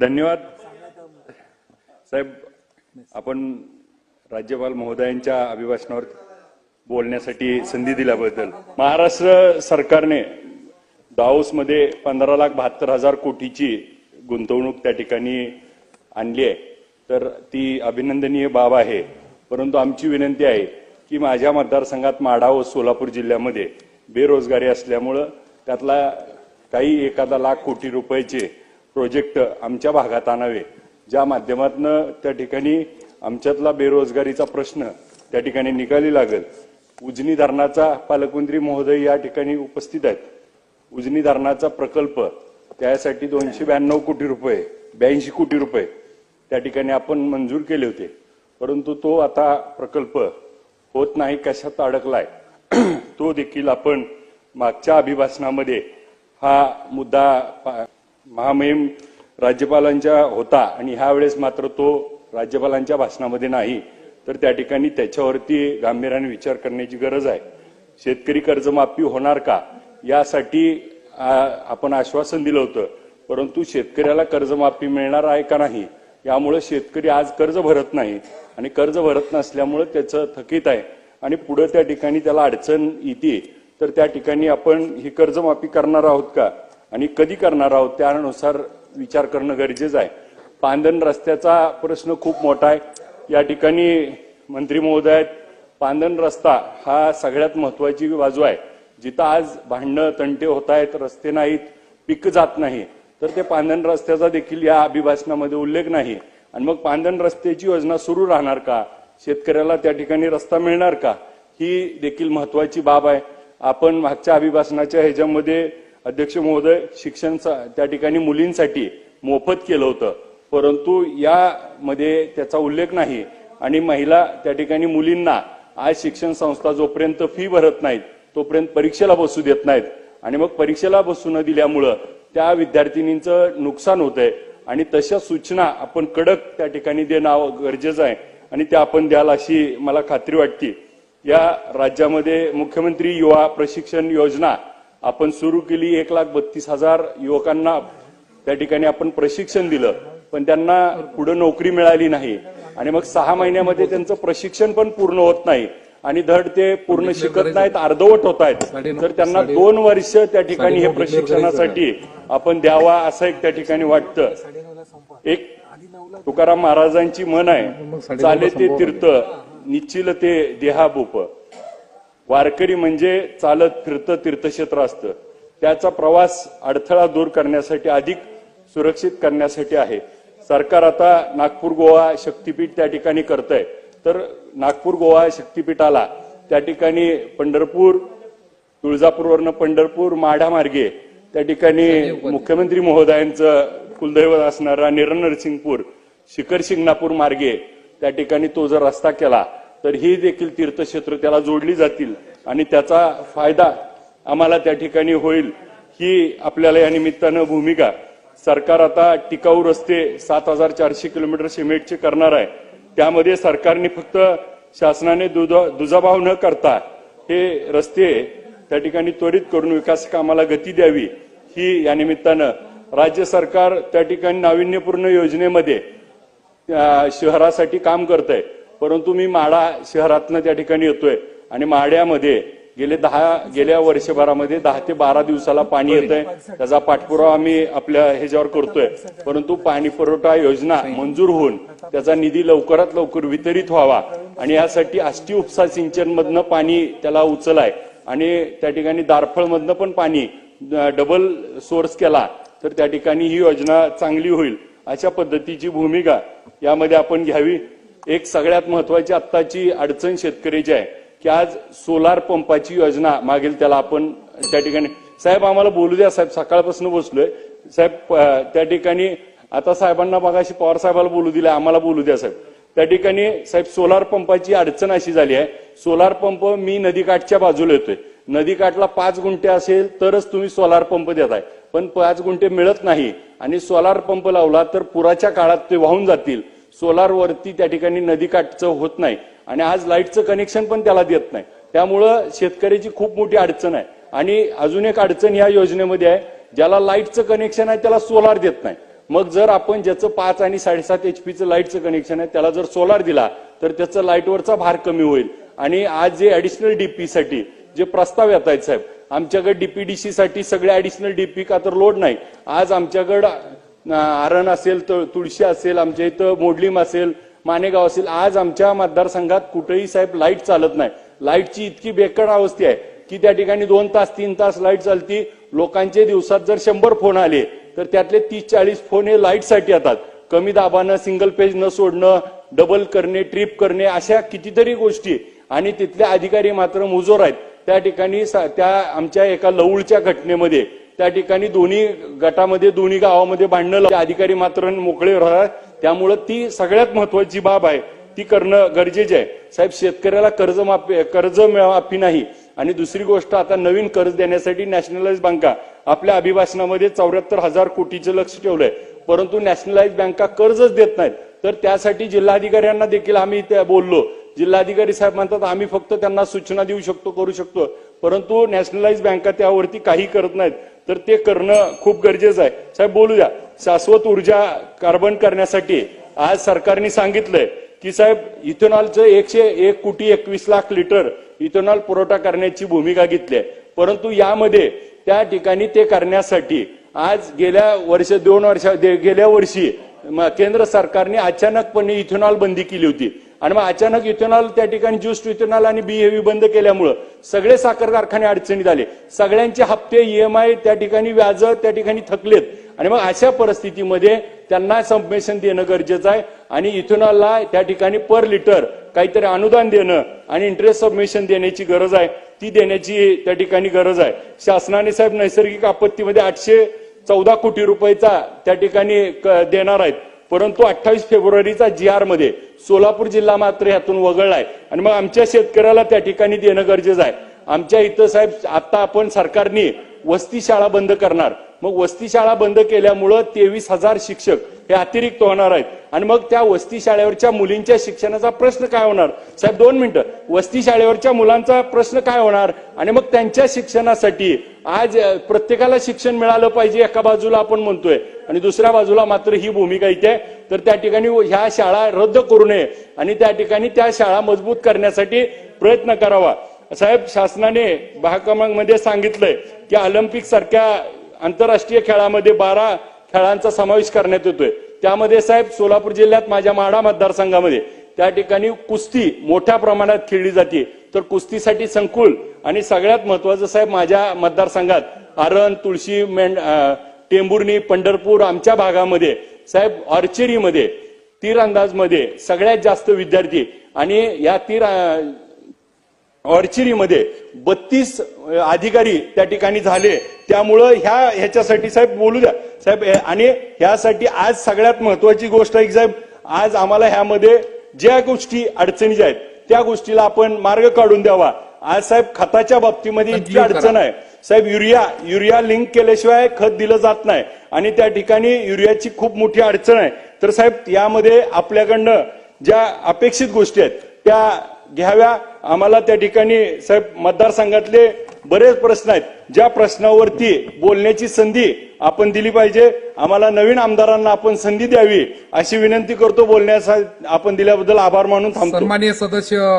धन्यवाद. साहेब आपण राज्यपाल महोदयांच्या अभिभाषणावर बोलण्यासाठी संधी दिल्याबद्दल. महाराष्ट्र सरकारने दाऊसमध्ये पंधरा लाख बहात्तर हजार कोटीची गुंतवणूक त्या ठिकाणी आणली आहे. तर ती अभिनंदनीय बाब आहे. परंतु आमची विनंती आहे की माझ्या मतदारसंघात माढा व सोलापूर जिल्ह्यामध्ये बेरोजगारी असल्यामुळं त्यातला काही एखादा लाख कोटी रुपयाचे प्रोजेक्ट आमच्या भागात आणावे ज्या माध्यमातून त्या ठिकाणी आमच्यातला बेरोजगारीचा प्रश्न त्या ठिकाणी निकाली लागेल. उजनी धरणाचा पालकमंत्री महोदय या ठिकाणी उपस्थित आहेत. उजनी धरणाचा प्रकल्प त्यासाठी दोनशे ब्याण्णव कोटी रुपये ब्याऐंशी कोटी रुपये त्या ठिकाणी आपण मंजूर केले होते. परंतु तो आता प्रकल्प होत नाही कशात अडकलाय तो देखील आपण मागच्या अभिभाषणामध्ये हा मुद्दा पा- महामहिम राज्यपालांच्या होता आणि ह्या वेळेस मात्र तो राज्यपालांच्या भाषणामध्ये नाही तर त्या ठिकाणी त्याच्यावरती गांभीर्याने विचार करण्याची गरज आहे. शेतकरी कर्जमाफी होणार का? यासाठी आपण आश्वासन दिलं होतं. परंतु शेतकऱ्याला कर्जमाफी मिळणार आहे का नाही? यामुळे शेतकरी आज कर्ज भरत नाही आणि कर्ज भरत नसल्यामुळे त्याचं थकीत आहे. आणि पुढे त्या ठिकाणी त्याला अडचण येते तर त्या ठिकाणी आपण ही कर्जमाफी करणार आहोत का? आणि कधी करणार आहोत त्यानुसार विचार करणं गरजेचं आहे. पांदन रस्त्याचा प्रश्न खूप मोठा आहे. या ठिकाणी मंत्री महोदय आहेत. पांदन रस्ता हा सगळ्यात महत्वाची बाजू आहे. जिथं आज भांडणं तंटे होत आहेत रस्ते नाहीत पिकं जात नाही तर ते पांदन रस्त्याचा देखील या अभिभाषणामध्ये उल्लेख नाही. आणि मग पांदन रस्त्याची योजना सुरू राहणार का? शेतकऱ्याला त्या ठिकाणी रस्ता मिळणार का? ही देखील महत्वाची बाब आहे. आपण मागच्या अभिभाषणाच्या ह्याच्यामध्ये अध्यक्ष महोदय शिक्षण सा- त्या ठिकाणी मुलींसाठी मोफत केलं होतं. परंतु यामध्ये त्याचा उल्लेख नाही. आणि महिला त्या ठिकाणी मुलींना आज शिक्षण संस्था जोपर्यंत फी भरत नाहीत तोपर्यंत परीक्षेला बसू देत नाहीत. आणि मग परीक्षेला बसू न दिल्यामुळं त्या विद्यार्थिनींचं नुकसान होत आहे आणि तशा सूचना आपण कडक त्या ठिकाणी देणं गरजेचं आहे. आणि त्या आपण द्याल अशी मला खात्री वाटते. या राज्यामध्ये मुख्यमंत्री युवा प्रशिक्षण योजना आपण सुरू केली एक लाख बत्तीस हजार युवकांना. त्या ठिकाणी आपण प्रशिक्षण दिलं पण त्यांना पुढे नोकरी मिळाली नाही. आणि मग सहा महिन्यामध्ये त्यांचं प्रशिक्षण पण पूर्ण होत नाही. आणि धड ते पूर्ण शिकत नाहीत अर्धवट होत आहेत. तर त्यांना दोन वर्ष त्या ठिकाणी हे प्रशिक्षणासाठी आपण द्यावा असं एक त्या ठिकाणी वाटतं. एक तुकाराम महाराजांची मन आहे. चाले ते तीर्थ निश्चिल ते देहाभूप वारकरी म्हणजे चालत फिरतं तीर्थक्षेत्र असतं. त्याचा प्रवास अडथळा दूर करण्यासाठी अधिक सुरक्षित करण्यासाठी आहे. सरकार आता नागपूर गोवा शक्तीपीठ त्या ठिकाणी करत आहे तर नागपूर गोवा शक्तीपीठाला त्या ठिकाणी पंढरपूर तुळजापूरवरनं पंढरपूर माढा मार्गे त्या ठिकाणी मुख्यमंत्री महोदयांचं कुलदैवत असणारा निरनरसिंगपूर शिखर शिंगणापूर मार्गे त्या ठिकाणी तो जर रस्ता केला तर ही देखील तीर्थक्षेत्र त्याला जोडली जातील आणि त्याचा फायदा आम्हाला त्या ठिकाणी होईल ही आपल्याला या निमित्तानं भूमिका. सरकार आता टिकाऊ रस्ते सात हजार चारशे किलोमीटर सिमेंटचे करणार आहे. त्यामध्ये सरकारने फक्त शासनाने दुजा दुजाभाव न करता हे रस्ते त्या ठिकाणी त्वरित करून विकास कामाला गती द्यावी ही या निमित्तानं राज्य सरकार त्या ठिकाणी नाविन्यपूर्ण योजनेमध्ये शहरासाठी काम करत आहे परंतु मी माडा शहरातनं त्या ठिकाणी येतोय. आणि माड्यामध्ये गेले दहा गेल्या वर्षभरामध्ये दहा ते बारा दिवसाला पाणी येत आहे त्याचा पाठपुरावा आम्ही आपल्या ह्याच्यावर करतोय. परंतु पाणी पुरवठा योजना मंजूर होऊन त्याचा निधी लवकरात लवकर वितरित व्हावा. आणि यासाठी आष्टी उपसा सिंचन मधनं पाणी त्याला उचलाय. आणि त्या ठिकाणी दारफळमधनं पण पाणी डबल सोर्स केला तर त्या ठिकाणी ही योजना चांगली होईल. अशा पद्धतीची भूमिका यामध्ये आपण घ्यावी. एक सगळ्यात महत्वाची आत्ताची अडचण शेतकऱ्याची आहे की आज सोलार पंपाची योजना मागील त्याला आपण त्या ठिकाणी. साहेब आम्हाला बोलू द्या साहेब सकाळपासून बसलोय. साहेब प- त्या ठिकाणी आता साहेबांना मगाशी पवार साहेबाला बोलू दिले आम्हाला बोलू द्या साहेब. त्या ठिकाणी साहेब सोलार पंपाची अडचण अशी झाली आहे. सोलार पंप मी नदीकाठच्या बाजूला येतोय. नदीकाठला पाच गुंठे असेल तरच तुम्ही सोलार पंप देताय. पण पाच गुंठे मिळत नाही आणि सोलार पंप लावला तर पुराच्या काळात ते वाहून जातील. सोलारवरती त्या ठिकाणी नदीकाठचं होत नाही. आणि आज लाईटचं कनेक्शन पण त्याला देत नाही. त्यामुळं शेतकऱ्याची खूप मोठी अडचण आहे. आणि अजून एक अडचण या योजनेमध्ये आहे ज्याला लाईटचं कनेक्शन आहे त्याला सोलार देत नाही. मग जर आपण ज्याचं पाच आणि साडेसात एच पीचं लाईटचं कनेक्शन आहे त्याला जर सोलार दिला तर त्याचं लाईटवरचा भार कमी होईल. आणि आज जे ऍडिशनल डीपीसाठी जे प्रस्ताव येत आहेत साहेब आमच्याकडे डीपीडीसी साठी सगळे ऍडिशनल डीपी का तर लोड नाही. आज आमच्याकडं आरण असेल तर तुळशी असेल आमच्या इथं मोडलीम असेल मानेगाव असेल आज आमच्या मतदारसंघात कुठेही साहेब लाइट चालत नाही. लाईटची इतकी बेकड अवस्था आहे की त्या ठिकाणी दोन तास तीन तास लाइट चालती. लोकांचे दिवसात जर शंभर फोन आले तर त्यातले तीस चाळीस फोन हे लाईटसाठी येतात. कमी दाबानं सिंगल पेज न सोडणं डबल करणे ट्रिप करणे अशा कितीतरी गोष्टी. आणि तिथले अधिकारी मात्र मुजोर आहेत. त्या ठिकाणी सा- त्या आमच्या एका लवळच्या घटनेमध्ये त्या ठिकाणी दोन्ही गटामध्ये दोन्ही गावामध्ये भांडणं लावली. अधिकारी मात्र मोकळे राहतात त्यामुळं ती सगळ्यात महत्वाची बाब आहे. ती करणं गरजेचे आहे. साहेब शेतकऱ्याला कर्ज माफी कर्ज माफी नाही. आणि दुसरी गोष्ट आता नवीन कर्ज देण्यासाठी नॅशनलाइज बँका. आपल्या अभिभाषणामध्ये चौऱ्याहत्तर हजार कोटीचं लक्ष ठेवलंय. परंतु नॅशनलाइज बँका कर्जच देत नाहीत. तर त्यासाठी जिल्हाधिकाऱ्यांना देखील आम्ही बोललो. जिल्हाधिकारी साहेब म्हणतात आम्ही फक्त त्यांना सूचना देऊ शकतो करू शकतो. परंतु नॅशनलाइज बँका त्यावरती काही करत नाहीत. तर ते करणं खूप गरजेचं आहे. साहेब बोलू द्या शाश्वत ऊर्जा कार्बन करण्यासाठी आज सरकारने सांगितलंय की साहेब इथेनॉलचं एकशे एक कोटी एकवीस लाख लिटर इथेनॉल पुरवठा करण्याची भूमिका घेतली आहे. परंतु यामध्ये त्या ठिकाणी ते करण्यासाठी आज गेल्या वर्ष दोन वर्ष दे- गेल्या वर्षी केंद्र सरकारने अचानकपणे इथेनॉल बंदी केली होती. आणि मग अचानक इथेनॉल त्या ठिकाणी ज्यूस्ट इथेनॉल आणि बी हेवी बंद केल्यामुळं सगळे साखर कारखाने अडचणीत आले. सगळ्यांचे हप्ते ईएमआय त्या ठिकाणी व्याज त्या ठिकाणी थकलेत. आणि मग अशा परिस्थितीमध्ये त्यांना सबमिशन देणं गरजेचं आहे. आणि इथेनॉलला त्या ठिकाणी पर लिटर काहीतरी अनुदान देणं आणि इंटरेस्ट सबमिशन देण्याची गरज आहे. ती देण्याची त्या ठिकाणी गरज आहे. शासनाने साहेब नैसर्गिक आपत्तीमध्ये आठशे चौदा कोटी रुपयाचा त्या ठिकाणी देणार आहेत. परंतु अठ्ठावीस फेब्रुवारीचा जी आरमध्ये सोलापूर जिल्हा मात्र यातून वगळलाय. आणि मग आमच्या शेतकऱ्याला त्या ठिकाणी देणं गरजेचं आहे. आमच्या इथं साहेब आता आपण सरकारने वस्ती शाळा बंद करणार. मग वस्ती शाळा बंद केल्यामुळं तेवीस हजार शिक्षक हे अतिरिक्त होणार आहेत. आणि मग त्या वस्ती शाळेवरच्या मुलींच्या शिक्षणाचा प्रश्न काय होणार? साहेब दोन मिनिटं. वस्ती शाळेवरच्या मुलांचा प्रश्न काय होणार? आणि मग त्यांच्या शिक्षणासाठी आज प्रत्येकाला शिक्षण मिळालं पाहिजे एका बाजूला आपण म्हणतोय. आणि दुसऱ्या बाजूला मात्र ही भूमिका इथे आहे. तर त्या ठिकाणी ह्या शाळा रद्द करू नये. आणि त्या ठिकाणी त्या शाळा मजबूत करण्यासाठी प्रयत्न करावा. साहेब शासनाने मध्ये सांगितलंय की ऑलिम्पिक सारख्या आंतरराष्ट्रीय खेळामध्ये बारा खेळांचा समावेश करण्यात येतोय. त्यामध्ये साहेब सोलापूर जिल्ह्यात माझ्या माढा मतदारसंघामध्ये त्या ठिकाणी कुस्ती मोठ्या प्रमाणात खेळली जाते. तर कुस्तीसाठी संकुल आणि सगळ्यात महत्वाचं साहेब माझ्या मतदारसंघात आरण तुळशी मेंढ टेंभुर्णी पंढरपूर आमच्या भागामध्ये साहेब ऑर्चरीमध्ये तीरंदाजमध्ये सगळ्यात जास्त विद्यार्थी आणि या तीर ऑर्चरीमध्ये बत्तीस अधिकारी त्या ठिकाणी झाले. त्यामुळं ह्या ह्याच्यासाठी साहेब बोलू द्या. साहेब आणि ह्यासाठी आज सगळ्यात महत्वाची गोष्ट आहे की साहेब आज आम्हाला ह्यामध्ये ज्या गोष्टी अडचणीच्या आहेत त्या गोष्टीला आपण मार्ग काढून द्यावा. आज साहेब खताच्या बाबतीमध्ये इतकी. अडचण आहे. साहेब युरिया युरिया लिंक केल्याशिवाय खत दिलं जात नाही. आणि त्या ठिकाणी युरियाची खूप मोठी अडचण आहे. तर साहेब यामध्ये आपल्याकडनं ज्या अपेक्षित गोष्टी आहेत त्या घ्याव्या. आम्हाला त्या ठिकाणी साहेब मतदारसंघातले बरेच प्रश्न आहेत. ज्या प्रश्नावरती बोलण्याची संधी आपण दिली पाहिजे. आम्हाला नवीन आमदारांना आपण संधी द्यावी अशी विनंती करतो. बोलण्यासाठी आपण दिल्याबद्दल आभार मानून थांबतो. सन्माननीय सदस्य